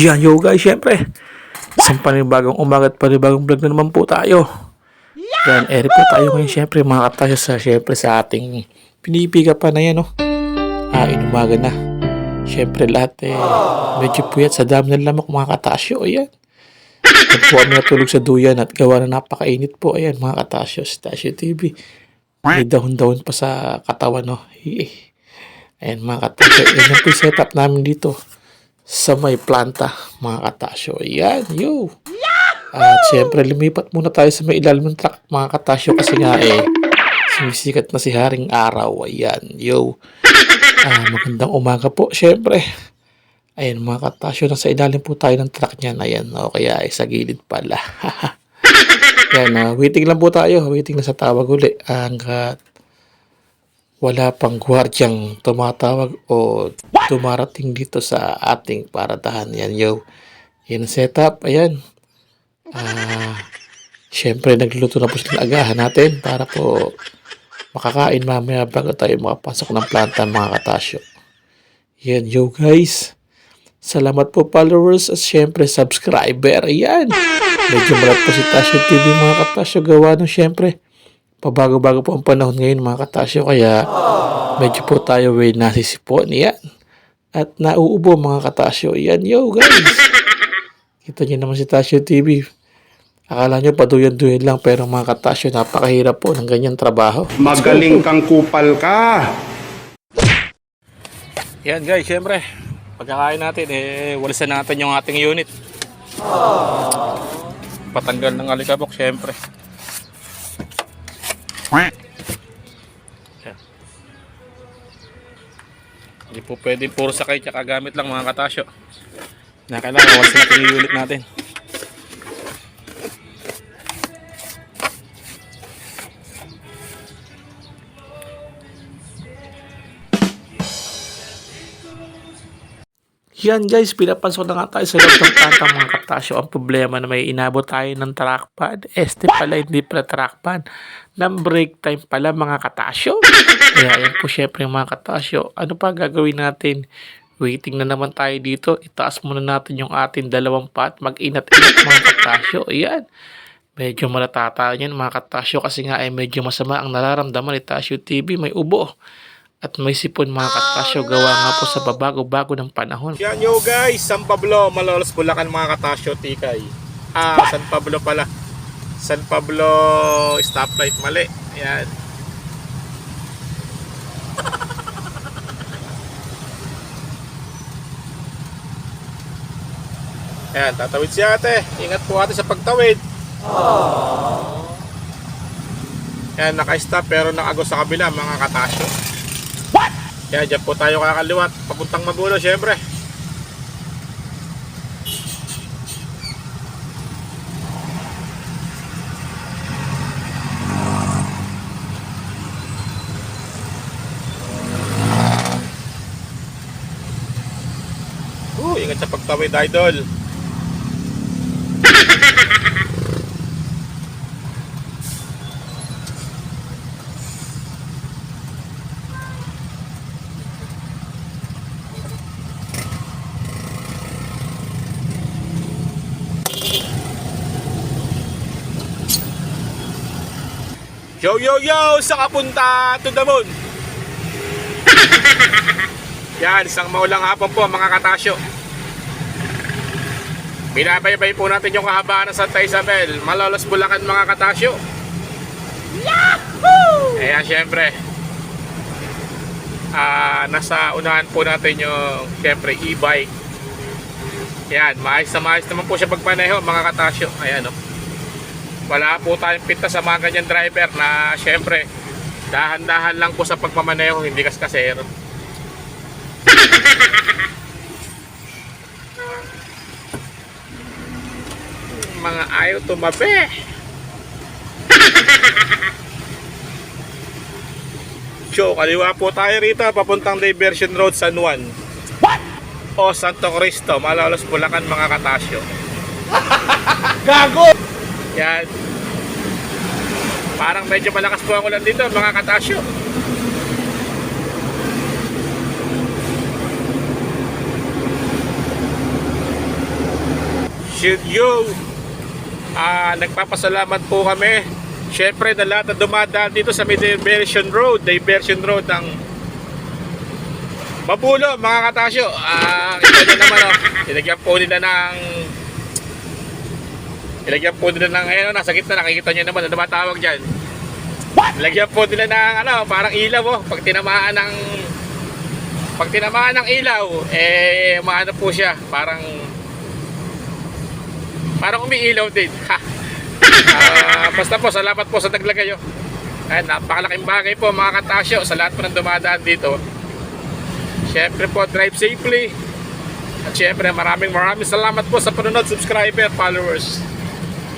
Yan yo guys, syempre. Isang panibagong umaga at panibagong vlog na naman po tayo. Yan, eri po tayo ngayon syempre mga katasyo sa syempre sa ating pinipiga pa na yan no. Ah, inumaga na. Syempre lahat eh, medyo puyat sa dami ng lamok mga katasyo. Ayan. At po kami natulog sa duyan at gawa na napakainit po. Ayan mga katasyo, Stasyo TV. May dahon-dahon pa sa katawan no. Ayan mga katasyo, yan ang setup namin dito sa may planta, mga katasyo. Ayan, yo! At syempre, lumipat muna tayo sa may ilalim ng truck, mga katasyo, kasi nga eh, sumisikat na si Haring Araw. Ayan, yo! Ah, magandang umaga po, syempre. Ayan, mga katasyo, nasa ilalim po tayo ng truck niyan. Ayan, o kaya eh, sa gilid pala. Ayan, ah, waiting lang po tayo. Waiting na sa tawag uli. Hanggat wala pang gwardyang tumatawag o dumarating dito sa ating paradahan. Yan, yo. Yan setup. Ayan. Ah, Siyempre, nagluluto na po sila agahan natin para po makakain mamaya bago tayo makapasok ng planta mga katasyo. Yan, yo guys. Salamat po followers at syempre subscriber. Ayan. Medyo malat po si Tasyo TV mga katasyo gawa nung syempre pabago-bago po ang panahon ngayon mga katasyo kaya medyo po tayo way nasisipon yan at nauubo mga katasyo. Yan yo guys! Kita nyo naman si Tasyo TV akala nyo paduyan-duyan lang pero mga katasyo napakahirap po ng ganyang trabaho. Magaling kang kupal ka. yan guys syempre pagkakain natin eh walisan natin yung ating unit. Patanggal ng alikabok syempre Yan. Hindi po pwede puro sakay tsaka gamit lang mga katasyo. Na kailangan wala natin yung unit natin. Yan guys, pinapansin na nga tayo sa loob ng mga katasyo. Ang problema na may inabot tayo ng trackpad. Este pala, hindi pala trackpad. Ng break time pala mga katasyo. Kaya yan po syempre mga katasyo. Ano pa gagawin natin? Waiting na naman tayo dito. Itaas muna natin yung ating dalawang pat. Mag-inat-inat mga katasyo. Ayan. Medyo malatata yan mga katasyo kasi nga ay medyo masama ang nararamdaman ni Tasyo TV. May ubo. At may sipon mga katasyo gawa nga po sa babago-bago ng panahon. Yan yo guys, San Pablo, Malolos, Bulacan mga katasyo, tikay. Ah, San Pablo pala. San Pablo stoplight mali. Yan. Yan, tatawid si ate. Ingat po ate sa pagtawid. Yan, naka-stop pero nakagos sa kabila mga katasyo. Kaya dyan po tayo kakaliwat. Papuntang magulo syempre. Uh, ingat sa pagtawid, idol. Yo, yo, yo! Sa kapunta to the moon! Yan, isang maulang hapon po mga katasyo. Binabaybay po natin yung kahabaan ng Santa Isabel. Malolos Bulacan mga katasyo. Yahoo! Kaya syempre, ah nasa unahan po natin yung syempre e-bike. Yan, maayos na maayos naman po siya pagpaneho mga katasyo. Ayan o. Wala po tayong pinta sa mga ganyan driver na syempre dahan-dahan lang po sa pagmamaneho, hindi kas kasero. mga ayaw tumabi. So, kaliwa po tayo rito, papuntang Diversion Road, San Juan. O Santo Cristo, Malolos, Bulacan, mga katasyo. Gago! Yan. Parang medyo malakas po ang ulan dito, mga katasyo. appreciate you. Ah, nagpapasalamat po kami. Syempre na lahat na dumadaan dito sa Diversion Road, Diversion Road ng Mabulo, mga katasyo. Ah, kita nyo naman oh. Ilagyan po nila ng Ilagyan po nila ng ayun, nasa gitna nakikita nyo naman ano tumatawag diyan. Ilagyan po nila ng ano, parang ilaw oh. Pag tinamaan ng pag tinamaan ng ilaw, eh maano po siya, parang parang umiilaw din. Ha. Ah, basta po, salamat po sa naglagay oh. Ay, napakalaking bagay po mga katasyo sa lahat po ng dumadaan dito. Siyempre po, drive safely. At siyempre, maraming maraming salamat po sa panonood, subscriber, followers.